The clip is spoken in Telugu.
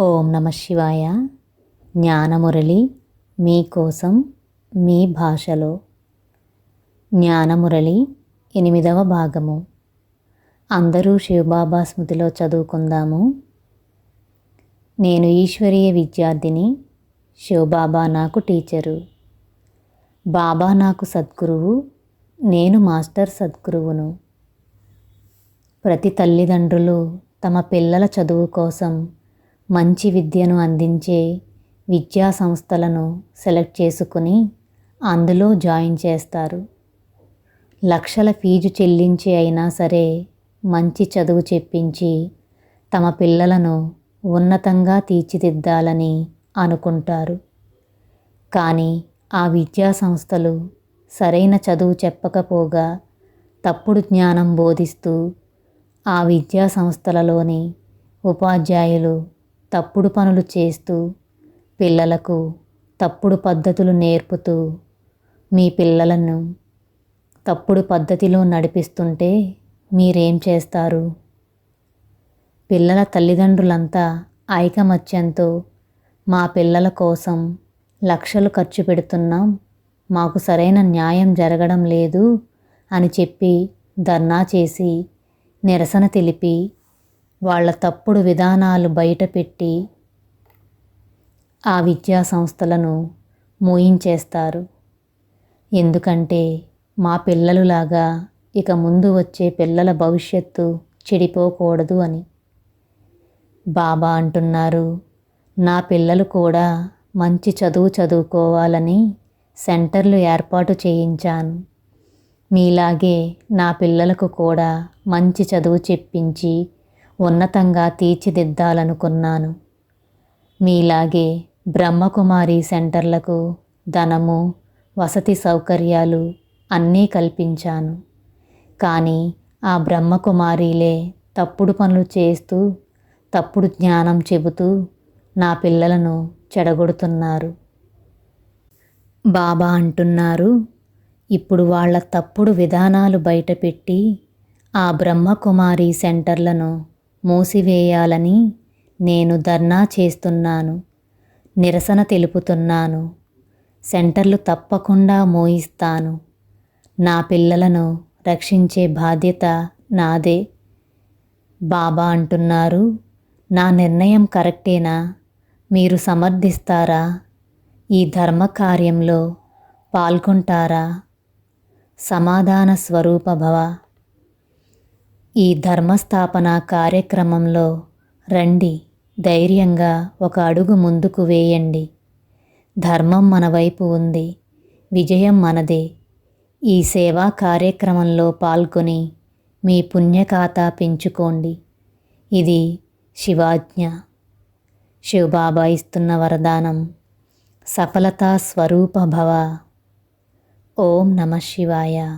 ఓం నమ శివాయ. జ్ఞానమురళి మీకోసం మీ భాషలో. జ్ఞానమురళి ఎనిమిదవ భాగము. అందరూ శివబాబా స్మృతిలో చదువుకుందాము. నేను ఈశ్వరీయ విద్యార్థిని శివబాబా నాకు టీచరు. బాబా నాకు సద్గురువు నేను మాస్టర్ సద్గురువును. ప్రతి తల్లిదండ్రులు తమ పిల్లల చదువు కోసం మంచి విద్యను అందించే విద్యా సంస్థలను సెలెక్ట్ చేసుకుని అందులో జాయిన్ చేస్తారు. లక్షల ఫీజు చెల్లించి అయినా సరే మంచి చదువు చెప్పించి తమ పిల్లలను ఉన్నతంగా తీర్చిదిద్దాలని అనుకుంటారు. కానీ ఆ విద్యా సంస్థలు సరైన చదువు చెప్పకపోగా తప్పుడు జ్ఞానం బోధిస్తూ ఆ విద్యా సంస్థలలోని ఉపాధ్యాయులు తప్పుడు పనులు చేస్తూ పిల్లలకు తప్పుడు పద్ధతులు నేర్పుతూ మీ పిల్లలను తప్పుడు పద్ధతిలో నడిపిస్తుంటే మీరేం చేస్తారు? పిల్లల తల్లిదండ్రులంతా ఐకమత్యంతో మా పిల్లల కోసం లక్షలు ఖర్చు పెడుతున్నాం మాకు సరైన న్యాయం జరగడం లేదు అని చెప్పి ధర్నా చేసి నిరసన తెలిపి వాళ్ళ తప్పుడు విధానాలు బయటపెట్టి ఆ విద్యా సంస్థలను మూయించేస్తారు. ఎందుకంటే మా పిల్లలులాగా ఇక ముందు వచ్చే పిల్లల భవిష్యత్తు చెడిపోకూడదు అని. బాబా అంటున్నారు నా పిల్లలు కూడా మంచి చదువు చదువుకోవాలని సెంటర్లు ఏర్పాటు చేయించాను. మీలాగే నా పిల్లలకు కూడా మంచి చదువు చెప్పించి ఉన్నతంగా తీర్చిదిద్దాలనుకున్నాను. మీలాగే బ్రహ్మకుమారి సెంటర్లకు ధనము వసతి సౌకర్యాలు అన్నీ కల్పించాను. కానీ ఆ బ్రహ్మకుమారీలే తప్పుడు పనులు చేస్తూ తప్పుడు జ్ఞానం చెబుతూ నా పిల్లలను చెడగొడుతున్నారు. బాబా అంటున్నారు ఇప్పుడు వాళ్ళ తప్పుడు విధానాలు బయటపెట్టి ఆ బ్రహ్మకుమారి సెంటర్లను మూసివేయాలని నేను ధర్నా చేస్తున్నాను. నిరసన తెలుపుతున్నాను. సెంటర్లు తప్పకుండా మోయిస్తాను. నా పిల్లలను రక్షించే బాధ్యత నాదే. బాబా అంటున్నారు నా నిర్ణయం కరెక్టేనా? మీరు సమర్థిస్తారా? ఈ ధర్మ కార్యంలో పాల్గొంటారా? సమాధాన స్వరూప భవ ఈ ధర్మస్థాపన కార్యక్రమంలో రండి ధైర్యంగా ఒక అడుగు ముందుకు వేయండి. ధర్మం మన వైపు ఉంది విజయం మనదే. ఈ సేవా కార్యక్రమంలో పాల్గొని మీ పుణ్యఖాతా పెంచుకోండి. ఇది శివాజ్ఞ. శివబాబా ఇస్తున్న వరదానం. సఫలతా స్వరూప భవ. ఓం నమ శివాయ.